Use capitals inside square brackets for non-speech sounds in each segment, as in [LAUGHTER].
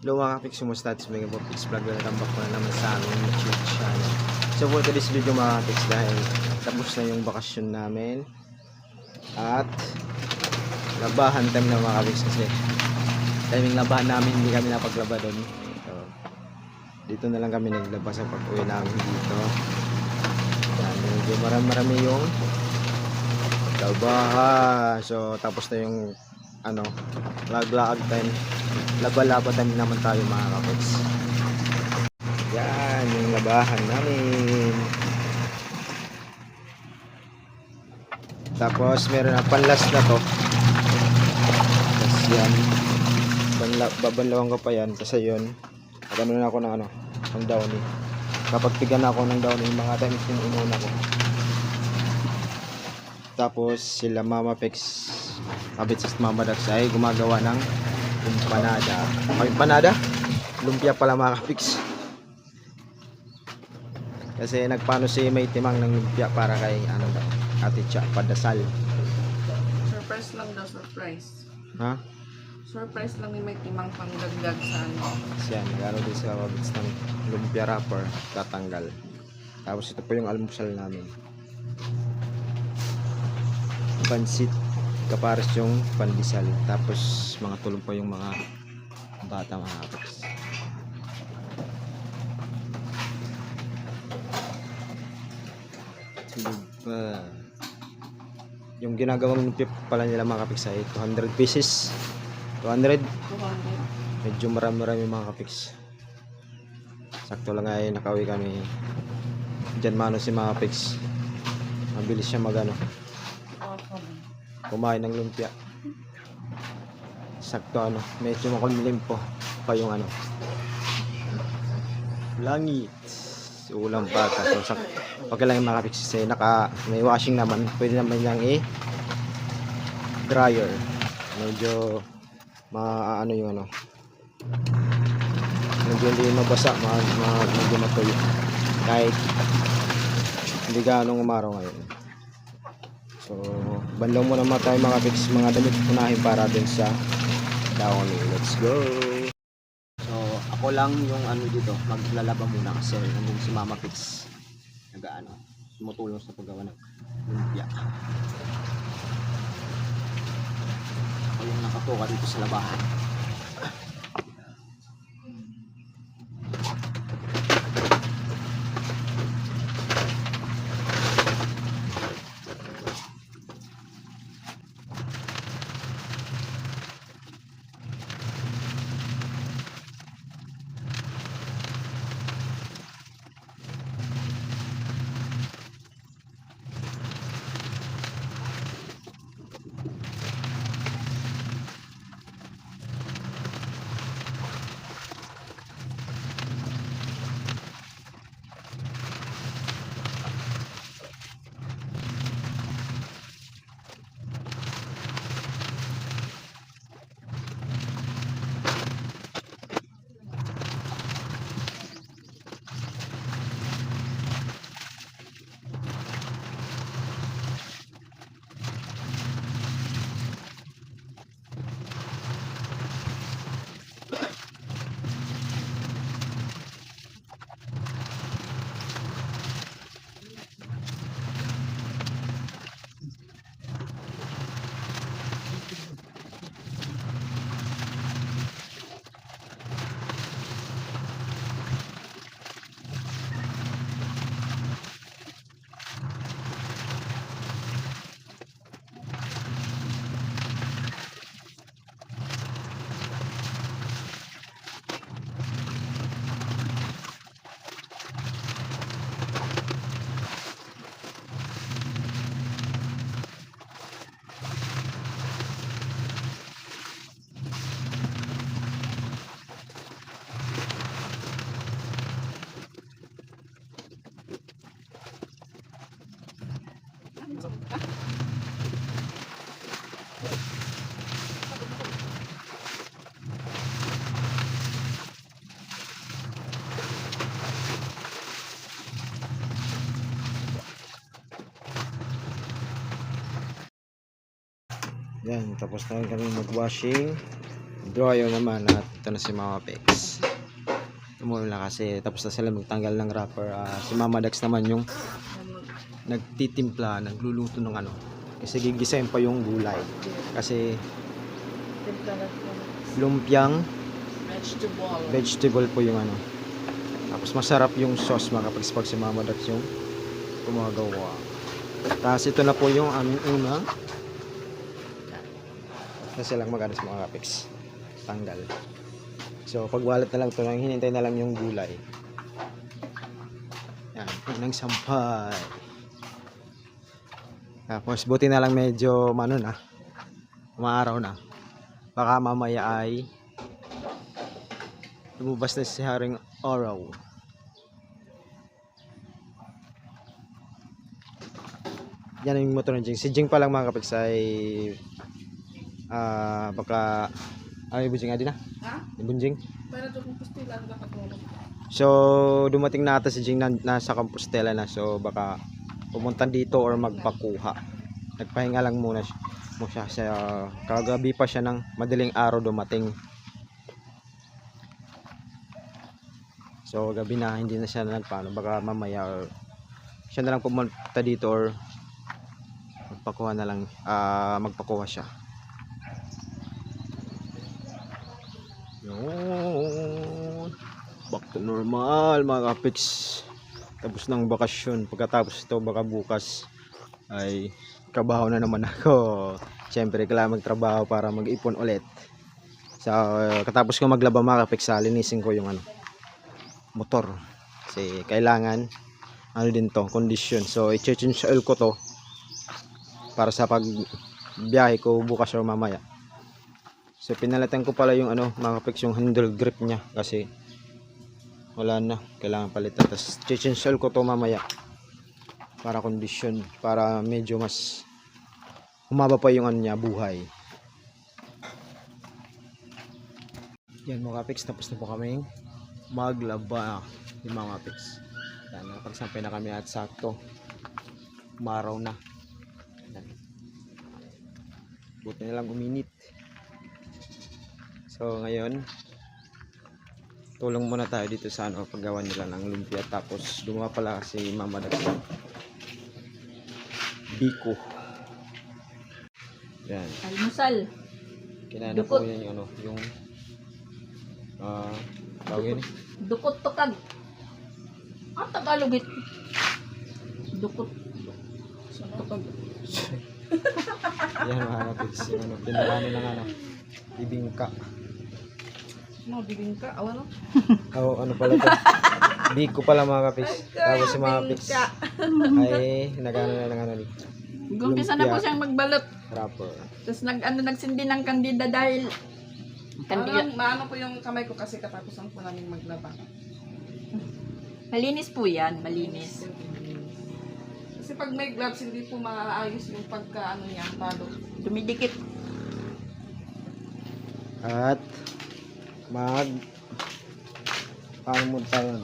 Hello mga kapiks, sumusta? It's Mega Bob Pix Vlog. Back po na naman sa aming YouTube channel. So for today's video mga kapiks dahil tapos na yung bakasyon namin at labahan time na mga kapiks kasi timing labahan namin hindi kami napaglaba doon. So, dito na lang kami naglaba sa pag-uwi namin dito. Yan, medyo marami-marami yung labahan. So tapos na yung ano, lag-lag time. Laba-laba time naman tayo mga kapots yan yung labahan namin. Tapos meron na panlas na to. Tapos yan. Banla, babanlawan ko pa yan. Kasi yun ano na ako ng ano ng downy. Kapag pigan ako ng downy mga times yung inuna ko. Tapos sila Mama Pex Kabit sa Mama Dax ay gumagawa ng empanada. Ay, empanada? Lumpia pala mga kapiks. Kasi nagpano si may timang ng lumpia para kay ano daw, ate Cha, padasal. Surprise lang daw, surprise. Ha? Surprise lang ni may timang panggagdag sa ano. Kasi yan, nagano din sa kabits ng lumpia wrapper, tatanggal. Tapos ito po yung almusal namin. Pansit, kapares yung pandesal. Tapos mga tulong pa yung mga bata mga. Tulog pa. Yung ginagawang lumpia pala nila mga kapiks ay 200 pieces. 200 200. medyo marami-marami mga kapiks sakto lang ay nakauwi kami dyan mano si mga kapiks mabilis siya magano kumain ng lumpia. Sakto ano medyo makulimlim po pa yung ano langit. Ulam bata so sak pag lang yung mga kapiks kasi naka may washing naman pwede naman lang i dryer. Medyo maano yung ano medyo hindi mabasa ma, ma, medyo matuyo. Kahit hindi ganong umaraw ngayon so banlaw muna mga tayo mga pics mga damit unahin para din sa downy let's go! So ako lang yung ano dito maglalaba muna kasi nandun si mama pics nagaano tumutulong sa paggawa ng lumpia. Ako yung nakatoka dito sa labahan Yan, tapos na rin kami mag-washing. Dryer naman at ito na si Mama Pex. Tumula kasi tapos na sila magtanggal ng wrapper. Ah, si Mama Dax naman yung nagtitimpla, nagluluto ng ano. Kasi gigisahin pa yung gulay. Kasi lumpiang Vegetable. vegetable po yung ano. Tapos masarap yung sauce mga kapag pag si Mama Dax yung gumagawa. Tapos ito na po yung aming unang na silang mag-ano sa mga kapix. Tanggal. So pag wallet na lang ito, nang hinintay na lang yung gulay. Yan, unang sampay. Tapos buti na lang medyo ano na, umaaraw na. Baka mamaya ay lumabas na si Haring Araw. Yan yung motor ng Jing. Si Jing pa lang mga kapiks ay ah baka ay bunjing adi na. Ha? Bunjing. Kung pastila ang nakatulog. So dumating na ata si Jing na, nasa Compostela na so baka pumunta dito or magpakuha. Nagpahinga lang muna siya. Mo siya sa kagabi pa siya ng madaling araw dumating. So gabi na hindi na siya nagpaano baka mamaya or siya na lang pumunta dito or magpakuha na lang ah magpakuha siya. Yun. Back to normal mga kapiks. Tapos ng bakasyon. Pagkatapos ito baka bukas ay trabaho na naman [LAUGHS] ako. Siyempre kailangan magtrabaho para mag-ipon ulit. So katapos ko maglaba mga kapiks, ah, linisin ko yung ano motor. Kasi kailangan ano din to, condition. So i-change oil ko to para sa pag biyahe ko bukas or mamaya. So pinalitan ko pala yung ano, mga kapiks, yung handle grip niya kasi wala na, kailangan palitan. Tapos oil ko to mamaya para condition, para medyo mas humaba pa yung ano niya, buhay. Yan mga kapiks, tapos na po kaming maglaba yung mga kapiks. Yan, nakapagsampay na kami at sakto. Umaraw na. Buti na lang uminit. So ngayon, tulong muna tayo dito sa ano, paggawa nila ng lumpia. Tapos gumawa pala si Mama ng Biko. Yan. Almusal. Kinana po Dukot. yan yung ano, yung ah, tawag yun eh. Dukot tukag. Ang Tagalog it. Dukot. Tukag. [LAUGHS] Yan mga kapits, yung ano, pinarano ng ano, bibingka. No, bibingka. Awa no? [LAUGHS] Oh, ano pala to? Biko pala mga kapits. Tapos si mga kapits ay nagano na ng ano, Gumpisa na po siyang magbalot. rapper. Tapos nag, ano, nagsindi ng kandida dahil kandida. Parang maano po yung kamay ko kasi katapusan po namin maglaba. Malinis po yan, malinis. Kasi pag may gloves, hindi po maayos yung pagka ano niya, balot. Dumidikit. At mag paano tayo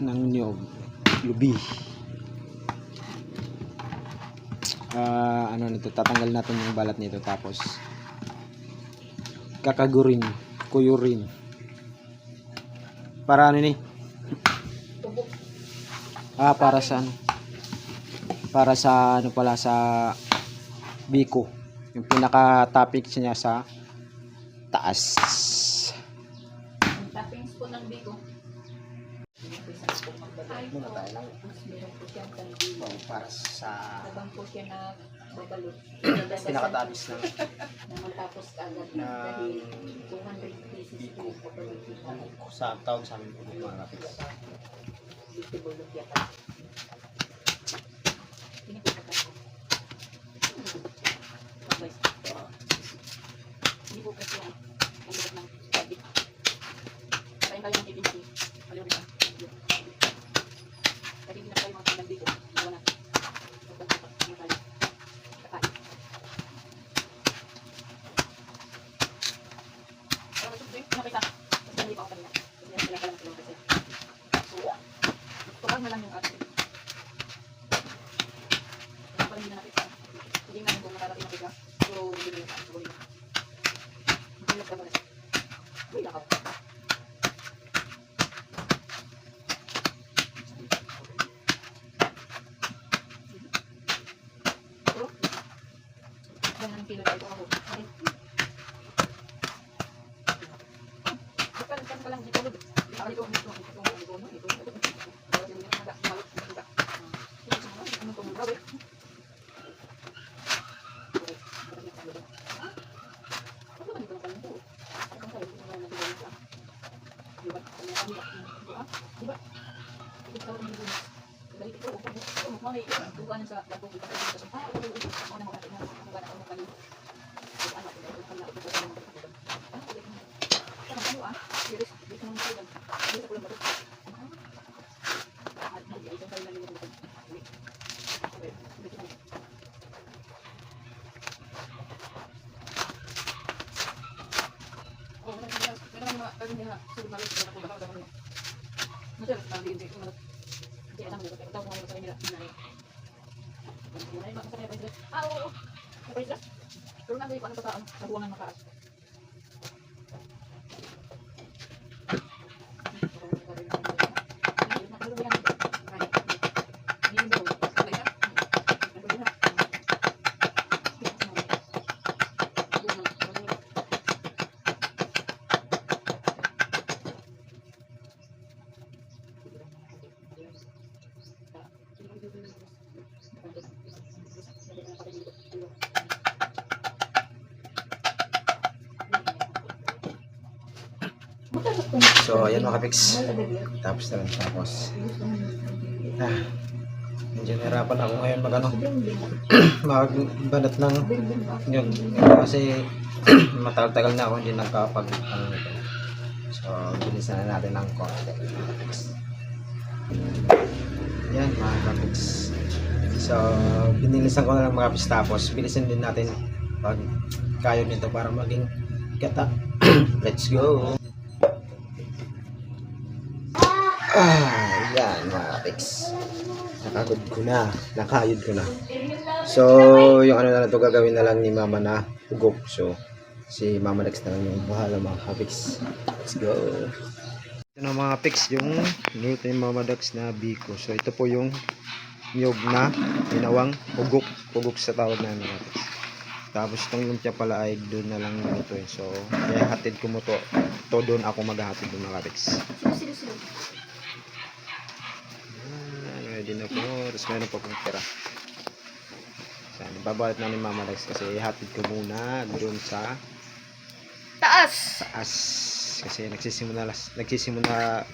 ng niyog. Lubi Ah, ano nito tatanggal natin yung balat nito tapos kakagurin kuyurin. Para ano ni? Ah para sa ano? Para sa ano pala sa biko. Yung pinaka topic niya sa taas ng biko. muna tayo lang kandida. para sa Habang po siya na babalot. [CLEARS THROAT] pinakatabis na Na matapos agad na dahil 200 pieces po babalot sa tawag sa amin po mga kapits Dito bulot yata. nakita. Mas hindi pa ako kanina. Kasi yan, pinakala ng. So, tukag na lang yung atin. Ito pa rin. Hindi nga kung nakarating nakita. Pero, hindi na yung atin. Tuloy na. Hindi na pala. Uy, nakaw. Ako. Okay. Mga ito, ako na mga ito, kanina. Ito, ano, ito, ito, kanina, ito, ito, ito, ito. Ah, okay. Ano, ano, ah? Dito, dito naman tayo Ah. Ah, hindi, ito tayo lang niluluto. Okay. Okay, dito na. Meron naman, meron naman mga kagawin niya, sulit na luto, ako baka gawin mo. Masaya, sabi, hindi, hindi, hindi, alam mo, ito, mga sa kanila, hindi. Hindi na, sa kanila, pa Ah, oo, oo. Sa ayan mga kapiks. Tapos na lang tapos. Ah, medyo nahirapan ako ngayon mag ano, [CLEARS THROAT] magbanat ng yun. Kasi [CLEARS THROAT] matagal-tagal na ako hindi nagkapag ano nito. So, bilisan na natin ng konti. Yan mga kapiks. So, binilisan ko na lang mga kapiks tapos bilisan din natin pag kayo nito para maging gata. [CLEARS THROAT] Let's go! Ah, yan mga kapiks. Nakagod ko na. Nakayod ko na. So, yung ano na lang to gagawin na lang ni mama na hugok. So, si mama Lex na lang yung bahala mga kapiks. Let's go. Ito na mga kapiks, yung niluto ni mama Lex na biko. So, ito po yung niyog na ginawang hugok. Hugok sa tawag namin mga kapiks. Tapos itong lumpia pala ay doon na lang ito eh. So, kaya hatid ko mo to. To doon ako maghahatid ng mga kapiks. Ah, ready na po. Tapos meron pa pong tira. Saan, babalat na ni Mama Lex kasi hatid ko muna doon sa Taas! taas. Kasi nagsisimula, nagsisimula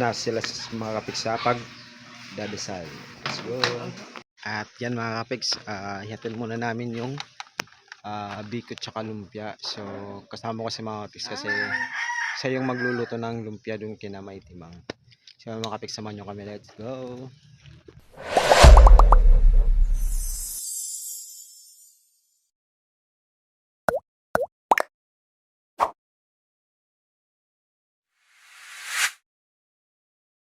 na sila sa mga kapiks sa pag dadasal. Let's go. At yan mga kapiks, uh, ihatid muna namin yung ah, bikot tsaka lumpia. So, kasama ko si mga kapiks kasi siya yung magluluto ng lumpia doon kina Maitimang. So mga kapiks, samahan nyo kami. Let's go!